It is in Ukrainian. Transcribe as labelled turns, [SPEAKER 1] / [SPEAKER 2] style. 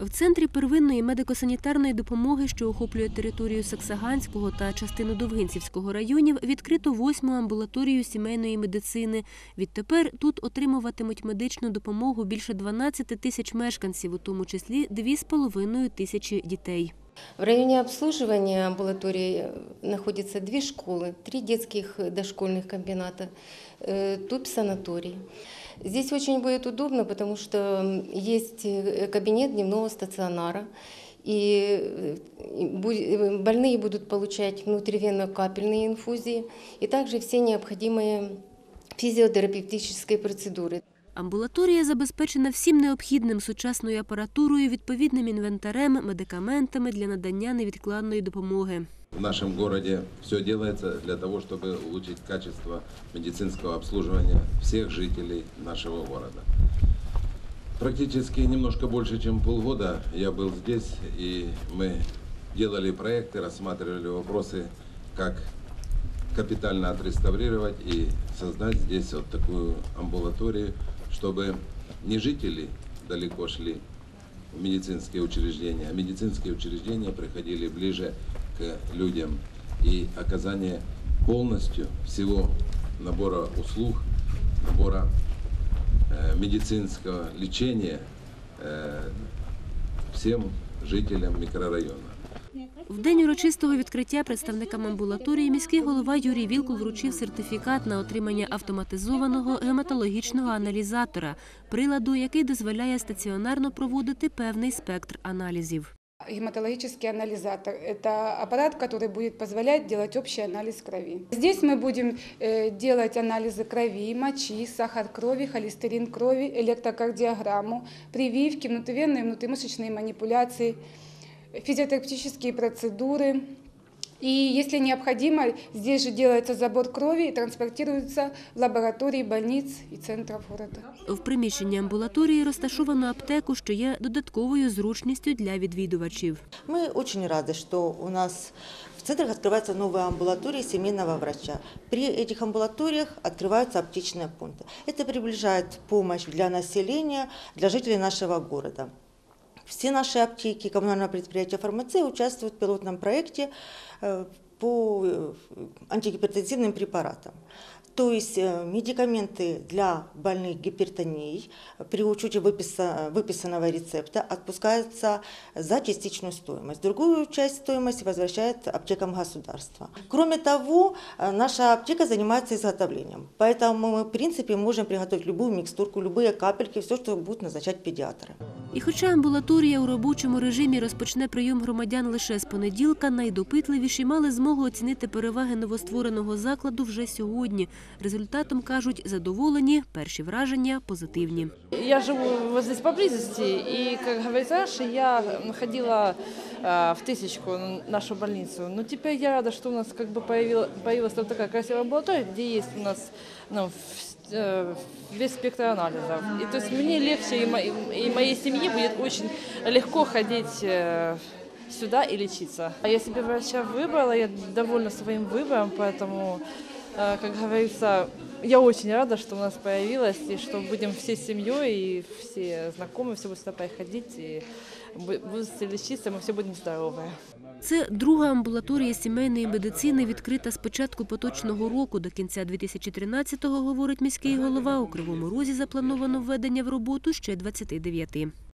[SPEAKER 1] В центрі первинної медико-санітарної допомоги, що охоплює територію Саксаганського та частину Довгинцівського районів, відкрито восьму амбулаторію сімейної медицини. Відтепер тут отримуватимуть медичну допомогу більше 12 тисяч мешканців, у тому числі 2,5 тисячі дітей.
[SPEAKER 2] В районе обслуживания амбулатории находятся две школы, три детских дошкольных комбината, э, тут санаторий. Здесь очень будет удобно, потому что есть э, кабинет дневного стационара, и э, бу- э, больные будут получать внутривенно-капельные инфузии, и также все необходимые физиотерапевтические процедуры.
[SPEAKER 1] Амбулаторія забезпечена всім необхідним сучасною апаратурою, відповідним інвентарем, медикаментами для надання невідкладної допомоги.
[SPEAKER 3] В нашем городе все делается для того, чтобы улучшить качество медицинского обслуживания всех жителей нашего города. Практически немножко больше, чем полгода я был здесь, и мы делали проекты, рассматривали вопросы, как капитально отреставрировать и создать здесь вот такую амбулаторию, чтобы не жители далеко шли в медицинские учреждения, а медицинские учреждения приходили ближе к людям и оказание полностью всего набора услуг, набора э, медицинского лечения э, всем жителям микрорайона.
[SPEAKER 1] В день урочистого відкриття представникам амбулаторії міський голова Юрій Вілкул вручив сертифікат на отримання автоматизованого гематологічного аналізатора, приладу, який дозволяє стаціонарно проводити певний спектр аналізів
[SPEAKER 4] Гематологический анализатор – это аппарат, который будет позволять делать общий анализ крови. Здесь мы будем э, делать анализы крови, мочи, сахар крови, холестерин крови, электрокардиограмму, прививки, внутривенные и внутримышечные манипуляции, физиотерапевтические процедуры. И если необходимо, здесь же делается забор крови и транспортируется в лаборатории больниц и центров города.
[SPEAKER 1] В приміщенні амбулаторії розташовано аптеку, що є додатковою зручністю для відвідувачів.
[SPEAKER 5] Мы очень рады, что у нас в центрах открываются новые амбулатории семейного врача. При этих амбулаториях открываются аптечные пункты. Это приближает помощь для населения, для жителей нашего города. Все наши аптеки, коммунальное предприятие фармации участвуют в пилотном проекте э, по э, антигипертензивным препаратам. То есть э, медикаменты для больных гипертонией при учете выписа- выписанного рецепта отпускаются за частичную стоимость. Другую часть стоимости возвращает аптекам государства. Кроме того, э, наша аптека занимается изготовлением. Поэтому мы, в принципе, можем приготовить любую микстурку, любые капельки, все, что будут назначать педиатры.
[SPEAKER 1] І хоча амбулаторія у робочому режимі розпочне прийом громадян лише з понеділка, найдопитливіші мали змогу оцінити переваги новоствореного закладу вже сьогодні. Результатом кажуть, задоволені, перші враження позитивні.
[SPEAKER 6] Я живу вот здесь поблизості, і как говорится, я ходила в тысячку нашу больницу, но теперь я рада, что у нас как бы появила, появилась вот такая красивая амбулатория, где есть у нас ну, э, весь спектр анализов. И то есть мне легче и, мо- и моей семье будет очень легко ходить э, сюда и лечиться. А Я себе врача выбрала, я довольна своим выбором, поэтому, э, как говорится, я очень рада, что у нас появилась, и что будем всей семьей, и все знакомые, все будут сюда приходить, и бу- будут все лечиться, мы все будем здоровы.
[SPEAKER 1] Це друга амбулаторія сімейної медицини, відкрита з початку поточного року до кінця 2013-го, говорить міський голова. У Кривому Розі заплановано введення в роботу ще 29.